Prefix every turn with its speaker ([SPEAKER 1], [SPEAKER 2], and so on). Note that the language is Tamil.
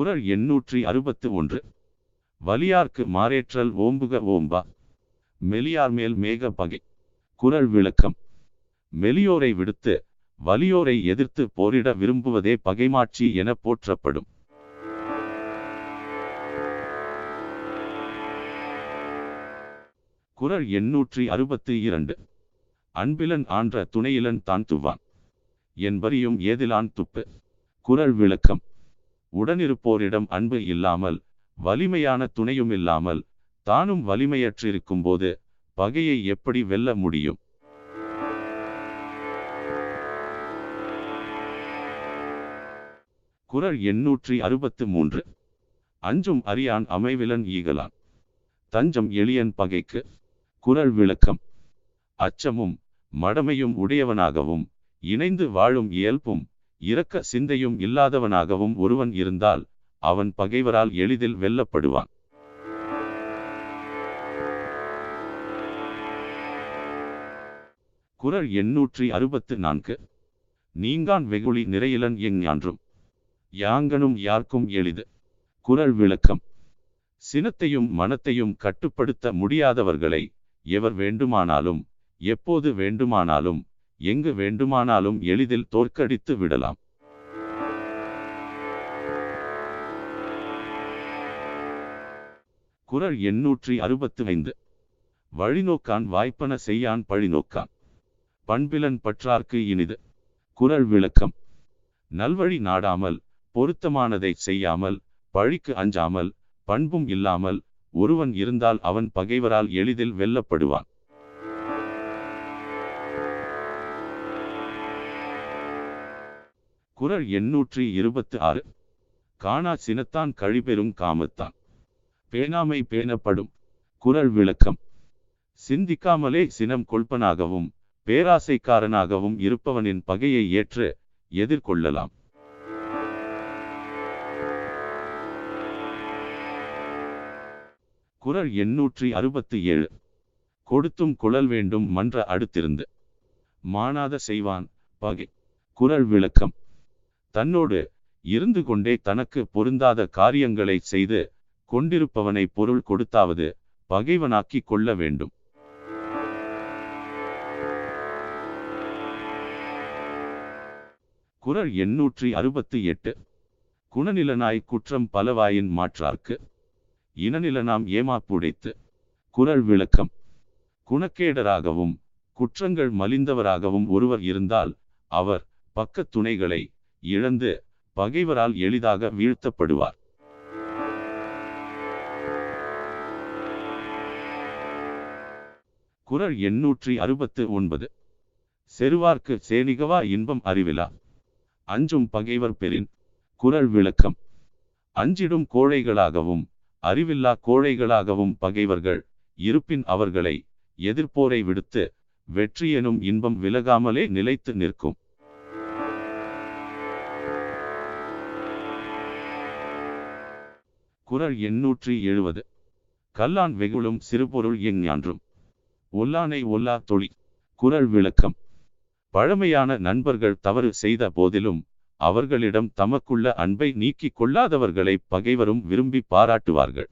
[SPEAKER 1] குரல் எண்ணூற்றி அறுபத்து ஒன்று. வலியார்க்கு மாறேற்றல் ஓம்புக ஓம்பா. மெலியார் மேல் மேக பகை. குரல் விளக்கம். மெலியோரை விடுத்து வலியோரை எதிர்த்து போரிட விரும்புவதே பகைமாட்சி என போற்றப்படும். குரல் எண்ணூற்றி அறுபத்தி இரண்டு. அன்பிலன் ஆன்ற துணையிலன் தான் துவான். என்பறியும் ஏதிலான் துப்பு. குரல் விளக்கம். உடனிருப்போரிடம் அன்பு இல்லாமல் வலிமையான துணையும் இல்லாமல் தானும் வலிமையற்றிருக்கும் போது பகையை எப்படி வெல்ல முடியும்? குறள் எண்ணூற்றி அறுபத்து மூன்று. அஞ்சும் அறியான் அமைவிலன் ஈகலான். தஞ்சம் எளியன் பகைக்கு குரல் விளக்கம். அச்சமும் மடமையும் உடையவனாகவும் இணைந்து வாழும் இயல்பும் இரக்க சிந்தையும் இல்லாதவனாகவும் ஒருவன் இருந்தால் அவன் பகைவரால் எளிதில் வெல்லப்படுவான். குறள் எண்ணூற்றி அறுபத்து நான்கு. நீங்கான் வெகுளி நிறையிலன் எஞ்ஞான்றும் யாங்கனும் யார்க்கும் எளிது. குறள் விளக்கம். சினத்தையும் மனத்தையும் கட்டுப்படுத்த முடியாதவர்களை எவர் வேண்டுமானாலும் எப்போது வேண்டுமானாலும் எங்கு வேண்டுமானாலும் எளிதில் தோற்கடித்து விடலாம். குறள் எண்ணூற்றி அறுபத்து ஐந்து வழிநோக்கான் வாய்ப்பன செய்யான் பழிநோக்கான். பண்பிலன் பற்றார்க்கு இனிது. குறள் விளக்கம். நல்வழி நாடாமல் பொருத்தமானதை செய்யாமல் பழிக்கு அஞ்சாமல் பண்பும் இல்லாமல் ஒருவன் இருந்தால் அவன் பகைவரால் எளிதில் வெல்லப்படுவான். குரல் எண்ணூற்றி இருபத்து ஆறு காணா சினத்தான் கழிபெறும் காமத்தான். பேணாமை பேணப்படும் குரல் விளக்கம். சிந்திக்காமலே சினம் கொள்பனாகவும் பேராசைக்காரனாகவும் இருப்பவனின் பகையை ஏற்று எதிர்கொள்ளலாம். குரல் எண்ணூற்றி அறுபத்தி ஏழு கொடுத்தும் குழல் வேண்டும் மன்ற அடுத்திருந்து. மானாத செய்வான் பகை. குரல் விளக்கம். தன்னோடு இருந்து கொண்டே தனக்கு பொருந்தாத காரியங்களை செய்து கொண்டிருப்பவனை பொருள் கொடுத்தாவது பகைவனாக்கிக் கொள்ள வேண்டும். குரல் எண்ணூற்றி அறுபத்தி எட்டு. குணநிலனாய் குற்றம் பலவாயின் மாற்றார்க்கு. இனநிலனாம் ஏமாப்புடைத்து குரல் விளக்கம். குணக்கேடராகவும் குற்றங்கள் மலிந்தவராகவும் ஒருவர் இருந்தால் அவர் பக்கத் துணைகளை இழந்து பகைவரால் எளிதாக வீழ்த்தப்படுவார். குறள் எண்ணூற்றி அறுபத்து ஒன்பது. செருவார்க்கு சேனிகவா இன்பம் அறிவிலா. அஞ்சும் பகைவர் பெறின் குரல் விளக்கம். அஞ்சிடும் கோழைகளாகவும் அறிவில்லா கோழைகளாகவும் பகைவர்கள் இருப்பின் அவர்களை எதிர்ப்போரை விடுத்து வெற்றி எனும் இன்பம் விலகாமலே நிலைத்து நிற்கும். குரல் எண்ணூற்றி எழுவது. கல்லான் வெகுளும் சிறுபொருள் எஞ்ஞான்றும் ஒல்லானை ஒல்லா தொழி. குரல் விளக்கம். பழமையான நண்பர்கள் தவறு செய்த போதிலும் அவர்களிடம் தமக்குள்ள அன்பை நீக்கிக் கொள்ளாதவர்களை பகைவரும் விரும்பி பாராட்டுவார்கள்.